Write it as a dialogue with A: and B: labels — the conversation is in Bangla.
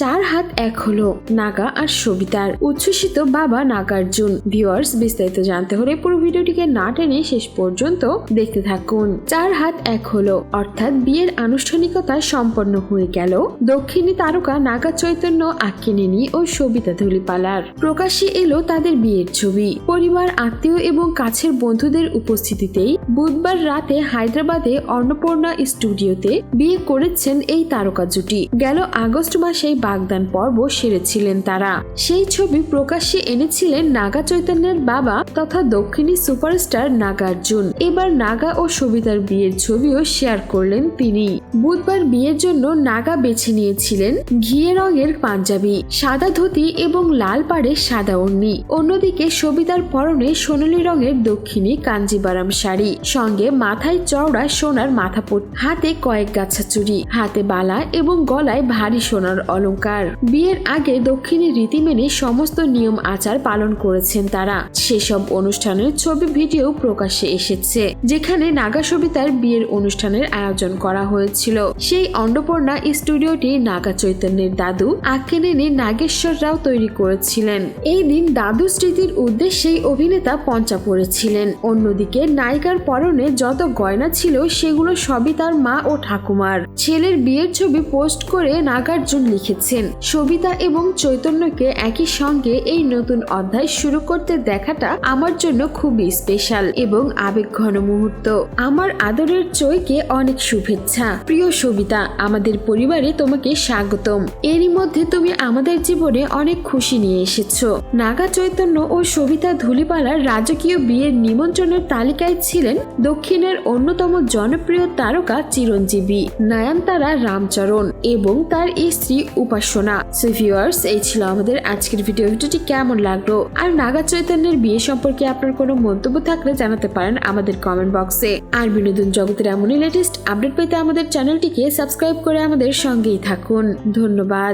A: চার হাত এক হলো নাগা আর সবিতার। উচ্ছ্বসিত বাবা নাগার্জুন। ভিউয়ার্স, বিস্তারিত জানতে হলে পুরো ভিডিওটিকে না টেনে শেষ পর্যন্ত দেখতে থাকুন। চার হাত এক হলো, অর্থাৎ বিয়ের আনুষ্ঠানিকতা সম্পন্ন হয়ে গেল। দক্ষিণী তারকা নাগা চৈতন্য, আক্কিনেনি ও সবিতা ধুলিপালার। প্রকাশ্যে এলো তাদের বিয়ের ছবি। পরিবার, আত্মীয় এবং কাছের বন্ধুদের উপস্থিতিতেই বুধবার রাতে হায়দ্রাবাদে অন্নপূর্ণা স্টুডিওতে বিয়ে করেছেন এই তারকা জুটি। গেল আগস্ট মাসেই বাগদান পর্ব সেরেছিলেন তারা। সেই ছবি প্রকাশ্যে এনেছিলেন নাগা চৈতন্যের বাবা তথা দক্ষিণী সুপারস্টার নাগার্জুন এবার নাগা ও সবিতার বিয়ের ছবিও শেয়ার করলেন তিনি। বুধবার বিয়ের জন্য নাগা বেছে নিয়েছিলেন ঘিয়ে রঙের পাঞ্জাবি, সাদা ধুতি এবং লাল পাড়ে সাদা ওড়নি অন্যদিকে সবিতার পরনে সোনালী রঙের দক্ষিণী কাঞ্জিবারাম শাড়ি, সঙ্গে মাথায় চওড়া সোনার মাথাপট, হাতে কয়েক গাছা চুড়ি হাতে বালা এবং গলায় ভারী সোনার অলংকার। বিয়ের আগে দক্ষিণী রীতি মেনে সমস্ত নিয়ম আচার পালন করেছেন তারা। সেসব অনুষ্ঠানের ছবি ভিডিও প্রকাশ্যে এসেছে, যেখানে নাগা সবিতার বিয়ের অনুষ্ঠানের আয়োজন করা হয়েছিল। সেই অন্নপূর্ণা স্টুডিওটি নাগা চৈতন্যের দাদু আক্কেনেনি নাগেশ্বর রাও তৈরি করেছিলেন। এই দিন দাদু স্মৃতির উদ্দেশ্যেই অভিনেতা পঞ্চা পড়েছিলেন। অন্যদিকে নায়িকার পরনে যত গয়না ছিল সেগুলো সবই তার মা ও ঠাকুমার। ছেলের বিয়ের ছবি পোস্ট করে নাগার্জুন লিখেছেন সবিতা এবং চৈতন্যকে একই সঙ্গে এই নতুন অধ্যায় শুরু করতে দেখাটা আমার জন্য খুবই স্পেশাল এবং আবেগঘন মুহূর্ত। আমার আদরের চৈকে অনেক শুভেচ্ছা। প্রিয় সবিতা, আমাদের পরিবারে তোমাকে স্বাগতম। এরই মধ্যে তুমি আমাদের জীবনে অনেক খুশি নিয়ে এসেছ। নাগা চৈতন্য ও সবিতা ধুলিপালার রাজকীয় বিয়ের নিমন্ত্রণের তালিকায় ছিলেন দক্ষিণের অন্যতম জনপ্রিয় তারকা চিরঞ্জীবী, নয়নতারা রামচরণ এবং তার স্ত্রী উপাসনা সো ভিউয়ার্স এই ছিল আমাদের আজকের ভিডিও ভিডিওটি কেমন লাগল? আর নাগা চৈতন্যের বিয়ে সম্পর্কে আপনার কোনো মন্তব্য থাকলে জানাতে পারেন আমাদের কমেন্ট বক্সে আর বিনোদন জগতের এমনই লেটেস্ট আপডেট পেতে আমাদের চ্যানেলটিকে সাবস্ক্রাইব করে আমাদের সঙ্গেই থাকুন। ধন্যবাদ।